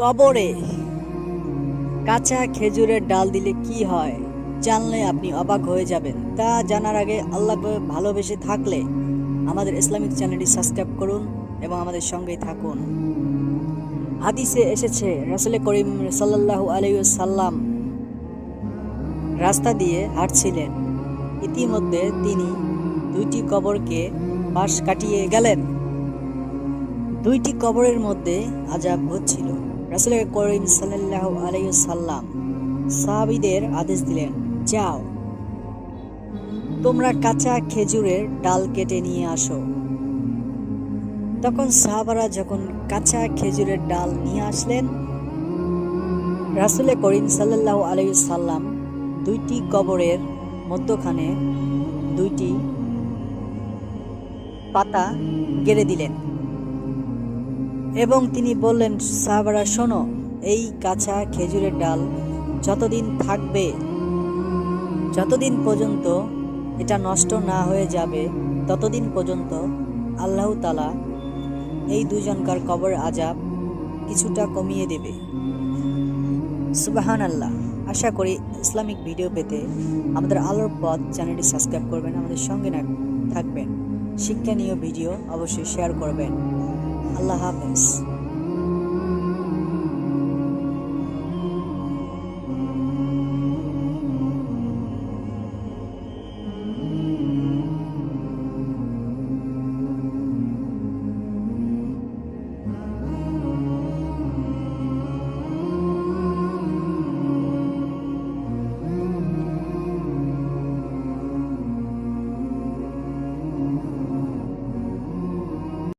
কবরে। কাঁচা খেজুরের ডাল দিলে কি হয়, জানলে আপনি অবাক হয়ে যাবেন। তা জানার আগে আল্লাহকে ভালোবেসে থাকলে আমাদের ইসলামিক চ্যানেলটি সাবস্ক্রাইব করুন এবং আমাদের সঙ্গেই থাকুন। হাদিসে এসেছে, রাসুল করিম সাল্লাল্লাহু আলাইহি সাল্লাম রাস্তা দিয়ে হাঁটছিলেন। ইতিমধ্যে তিনি দুইটি কবরকে পাশ কাটিয়ে গেলেন। দুইটি কবরের মধ্যে আজাব হচ্ছিল। রাসুল করিম সাল্লাহ আলাইসাল্লাম সাহাবিদের আদেশ দিলেন, যাও। তোমরা কাঁচা খেজুরের ডাল কেটে নিয়ে আসো। তখন সাহাবারা যখন কাঁচা খেজুরের ডাল নিয়ে আসলেন রাসুলে করিম সাল্লাহ আলাইসাল্লাম দুইটি কবরের মধ্যখানে দুইটি পাতা গেড়ে দিলেন। এবং তিনি বললেন, সাহাবারা, শোনো, এই কাঁচা খেজুরের ডাল যতদিন থাকবে, যতদিন পর্যন্ত এটা নষ্ট না হয়ে যাবে, ততদিন পর্যন্ত আল্লাহ তালা এই দুজনকার কবর আজাব কিছুটা কমিয়ে দেবে। সুবাহান আল্লাহ আশা করি ইসলামিক ভিডিও পেতে আমাদের আলোর পথ চ্যানেলটি সাবস্ক্রাইব করবেন, আমাদের সঙ্গে থাকবেন। শিক্ষণীয় ভিডিও অবশ্যই শেয়ার করবেন। আল্লাহ হাফেজ